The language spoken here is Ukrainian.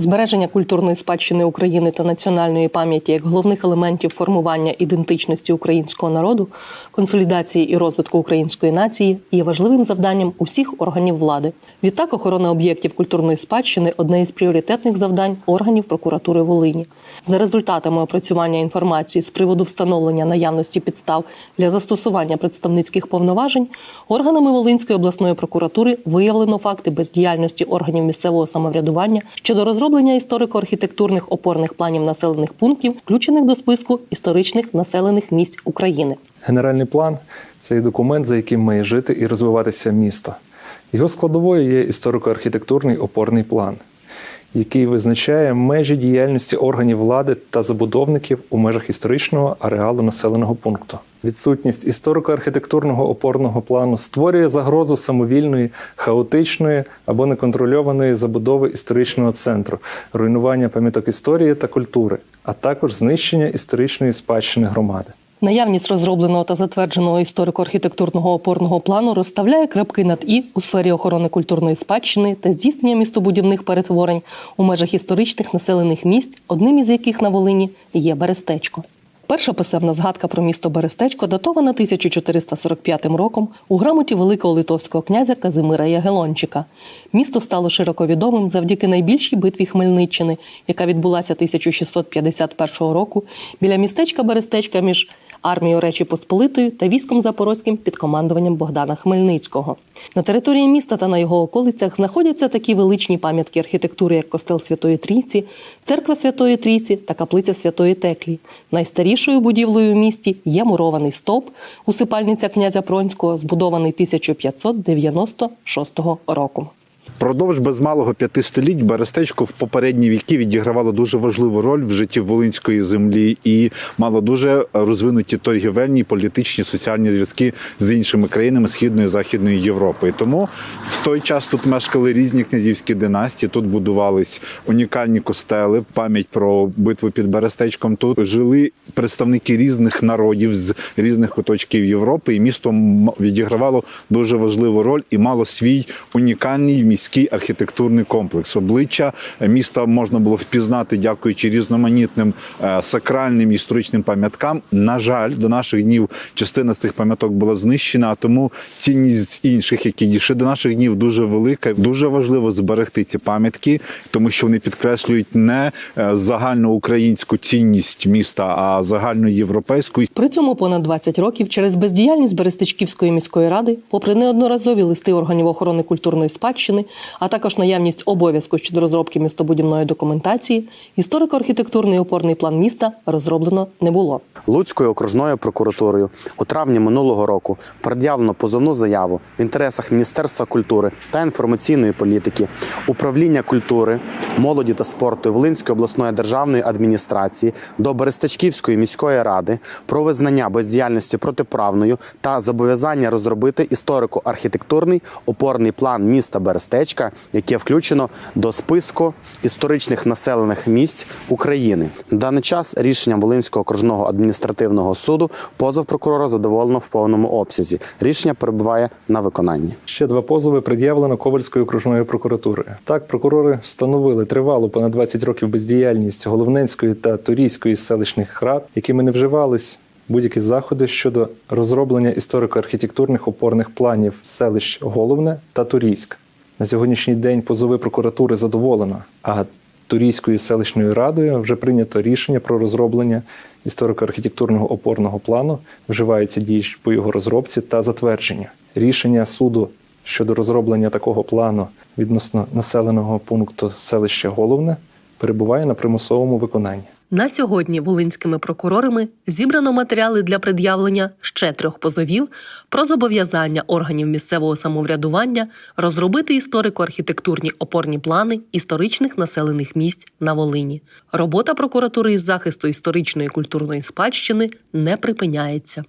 Збереження культурної спадщини України та національної пам'яті як головних елементів формування ідентичності українського народу, консолідації і розвитку української нації є важливим завданням усіх органів влади. Відтак, охорона об'єктів культурної спадщини одне із пріоритетних завдань органів прокуратури Волині. За результатами опрацювання інформації з приводу встановлення наявності підстав для застосування представницьких повноважень, органами Волинської обласної прокуратури виявлено факти бездіяльності органів місцевого самоврядування щодо розроблення історико-архітектурних опорних планів населених пунктів, включених до списку історичних населених місць України. Генеральний план це документ, за яким має жити і розвиватися місто. Його складовою є історико-архітектурний опорний план, який визначає межі діяльності органів влади та забудовників у межах історичного ареалу населеного пункту. Відсутність історико-архітектурного опорного плану створює загрозу самовільної, хаотичної або неконтрольованої забудови історичного центру, руйнування пам'яток історії та культури, а також знищення історичної спадщини громади. Наявність розробленого та затвердженого історико-архітектурного опорного плану розставляє крапки над і у сфері охорони культурної спадщини та здійснення містобудівних перетворень у межах історичних населених місць, одним із яких на Волині є Берестечко. Перша писемна згадка про місто Берестечко датована 1445 роком у грамоті великого литовського князя Казимира Ягелончика. Місто стало широко відомим завдяки найбільшій битві Хмельниччини, яка відбулася 1651 року біля містечка Берестечка між армією Речі Посполитої та військом Запорозьким під командуванням Богдана Хмельницького. На території міста та на його околицях знаходяться такі величні пам'ятки архітектури, як костел Святої Трійці, церква Святої Трійці та каплиця Святої Теклі. Найстарішою будівлею у місті є мурований стовп, усипальниця князя Пронського, збудований 1596 року. Продовж без малого п'яти століть Берестечко в попередні віки відігравало дуже важливу роль в житті волинської землі і мало дуже розвинуті торгівельні, політичні, соціальні зв'язки з іншими країнами Східної і Західної Європи. І тому в той час тут мешкали різні князівські династії. Тут будувались унікальні костели, пам'ять про битву під Берестечком. Тут жили представники різних народів з різних куточків Європи, і місто відігравало дуже важливу роль і мало свій унікальний міський архітектурний комплекс. Обличчя міста можна було впізнати, дякуючи різноманітним е, сакральним історичним пам'яткам. На жаль, до наших днів частина цих пам'яток була знищена, а тому цінність інших, які дійшли до наших днів, дуже велика. Дуже важливо зберегти ці пам'ятки, тому що вони підкреслюють не е, загальноукраїнську цінність міста, а загальноєвропейську. При цьому понад 20 років через бездіяльність Берестичківської міської ради, попри неодноразові листи органів охорони культурної спадщини, а також наявність обов'язку щодо розробки містобудівної документації, історико-архітектурний опорний план міста розроблено не було. Луцькою окружною прокуратурою у травні минулого року пред'явлено позовну заяву в інтересах Міністерства культури та інформаційної політики, управління культури, молоді та спорту Волинської обласної державної адміністрації до Берестачківської міської ради про визнання бездіяльності протиправною та зобов'язання розробити історико-архітектурний опорний план міста Берестечка, яке включено до списку історичних населених місць України. На даний час рішенням Волинського окружного адміністративного суду позов прокурора задоволено в повному обсязі. Рішення перебуває на виконанні. Ще два позови пред'явлено Ковальською окружною прокуратурою. Так, прокурори встановили тривалу понад 20 років бездіяльність Головненської та Турійської селищних рад, якими не вживались будь-які заходи щодо розроблення історико-архітектурних опорних планів селищ Головне та Турійськ. На сьогоднішній день позови прокуратури задоволено, а Турійською селищною радою вже прийнято рішення про розроблення історико-архітектурного опорного плану, вживаються дії по його розробці та затвердження. Рішення суду щодо розроблення такого плану відносно населеного пункту селища Головне перебуває на примусовому виконанні. На сьогодні волинськими прокурорами зібрано матеріали для пред'явлення ще трьох позовів про зобов'язання органів місцевого самоврядування розробити історико-архітектурні опорні плани історичних населених місць на Волині. Робота прокуратури із захисту історичної і культурної спадщини не припиняється.